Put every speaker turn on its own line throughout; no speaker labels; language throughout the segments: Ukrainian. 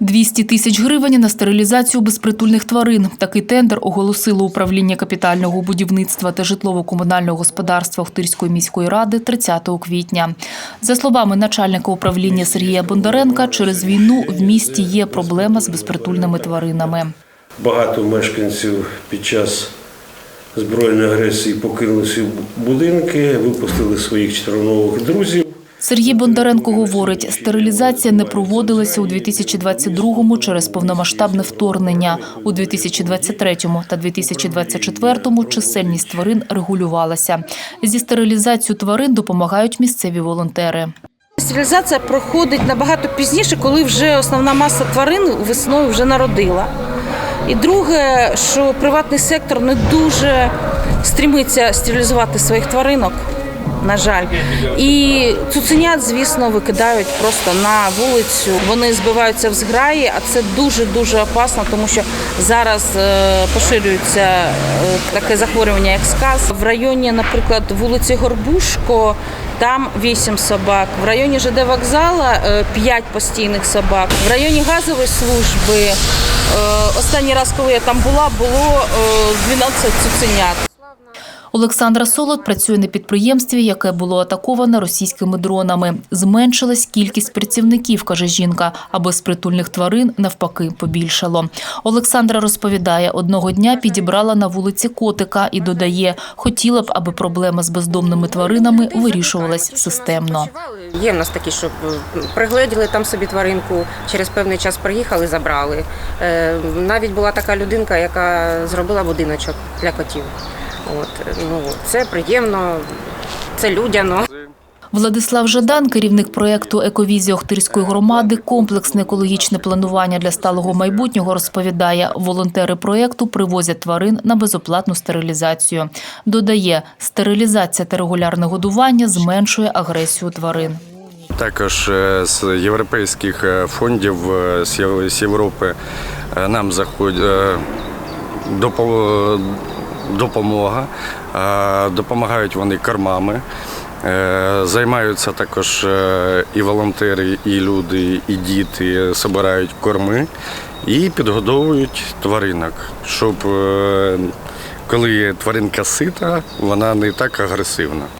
200 тисяч гривень на стерилізацію безпритульних тварин. Такий тендер оголосило управління капітального будівництва та житлово-комунального господарства Охтирської міської ради 30 квітня. За словами начальника управління Сергія Бондаренка, через війну в місті є проблема з безпритульними тваринами.
Багато мешканців під час збройної агресії покинули свої будинки, випустили своїх чотиринових друзів.
Сергій Бондаренко говорить, стерилізація не проводилася у 2022-му через повномасштабне вторгнення. У 2023-му та 2024-му чисельність тварин регулювалася. Зі стерилізацією тварин допомагають місцеві волонтери.
Стерилізація проходить набагато пізніше, коли вже основна маса тварин весною вже народила. І друге, що приватний сектор не дуже стрімиться стерилізувати своїх тваринок, на жаль. І цуценят, звісно, викидають просто на вулицю. Вони збиваються в зграї, а це дуже-дуже опасно, тому що зараз е, поширюється е, таке захворювання, як сказ. В районі, наприклад, вулиці Горбушко, там 8 собак. В районі ЖД вокзала 5 постійних собак. В районі газової служби е, останній раз, коли я там була, було е, 12 цуценят.
Олександра Солод працює на підприємстві, яке було атаковане російськими дронами. Зменшилась кількість працівників, каже жінка, а безпритульних тварин навпаки побільшало. Олександра розповідає, одного дня підібрала на вулиці котика і додає, хотіла б, аби проблема з бездомними тваринами вирішувалась системно.
Є в нас такі, що пригледіли там собі тваринку, через певний час приїхали, забрали. Е, Навіть була така людинка, яка зробила будиночок для котів. От, ну, це приємно, це людяно.
Владислав Жадан, керівник проєкту «Ековізія Охтирської громади, комплексне екологічне планування для сталого майбутнього, розповідає, волонтери проєкту привозять тварин на безоплатну стерилізацію. Додає, стерилізація та регулярне годування зменшує агресію тварин.
Також е, з європейських е, фондів е, з Європи нам заходить е, допо- допомога. Е, Допомагають вони кормами. Е, Займаються також е, і волонтери, і люди, і діти збирають корми і підгодовують тваринок, щоб коли тваринка сита, вона не так агресивна.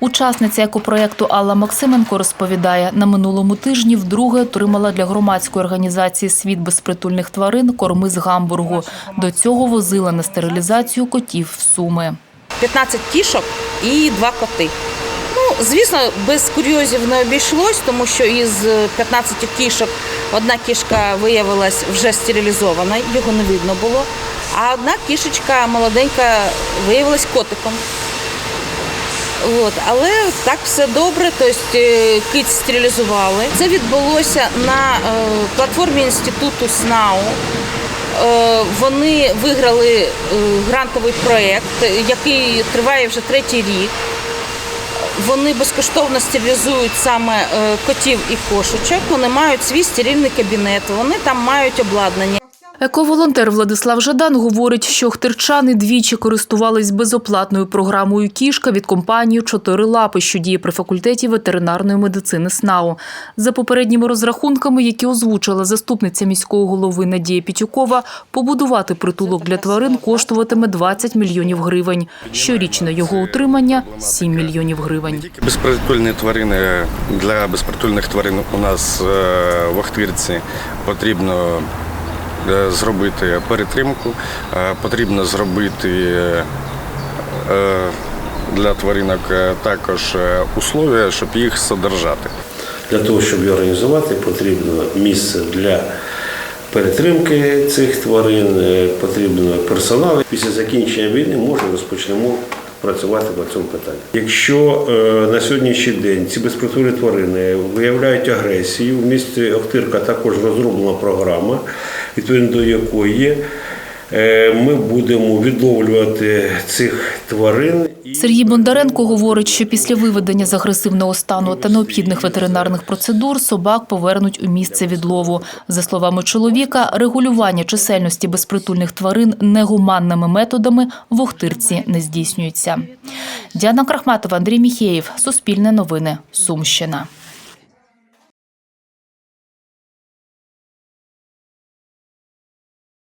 Учасниця екопроєкту Алла Максименко розповідає, на минулому тижні вдруге отримала для громадської організації Світ безпритульних тварин корми з Гамбургу. До цього возила на стерилізацію котів в Суми.
15 кішок і два коти. Ну, звісно, без курйозів не обійшлось, тому що із 15 кішок одна кішка виявилась вже стерилізована, його не видно було. А одна кішечка молоденька виявилась котиком. От, але так все добре, тобто е, киць стерилізували. Це відбулося на е, платформі інституту СНАУ. Е, Вони виграли грантовий проєкт, який триває вже третій рік. Вони безкоштовно стерилізують саме котів і кошечок. Вони мають свій стерильний кабінет, вони там мають обладнання.
Ековолонтер Владислав Жадан говорить, що хтирчани двічі користувались безоплатною програмою «Кішка» від компанії «Чотири лапи», що діє при факультеті ветеринарної медицини СНАУ. За попередніми розрахунками, які озвучила заступниця міського голови Надія Пітюкова, побудувати притулок для тварин коштуватиме 20 мільйонів гривень. Щорічно його утримання – 7 мільйонів гривень.
Безпритульні тварини для безпритульних тварин у нас е, в Охтирці потрібно зробити перетримку, е, потрібно зробити е, для тваринок е, також е, условия, щоб їх содержати.
Для того, щоб її організувати, потрібно місце для перетримки цих тварин, е, потрібно персонал. Після закінчення війни може розпочнемо працювати на цьому питанні. Якщо е, на сьогоднішній день ці безпритульні тварини виявляють агресію, в місті Охтирка також розроблена програма, відповідно до якої е, ми будемо відловлювати цих тварин.
Сергій Бондаренко говорить, що після виведення з агресивного стану та необхідних ветеринарних процедур собак повернуть у місце відлову. За словами чоловіка, регулювання чисельності безпритульних тварин негуманними методами в Охтирці не здійснюється. Діана Крахматова, Андрій Міхеєв, Суспільне новини, Сумщина.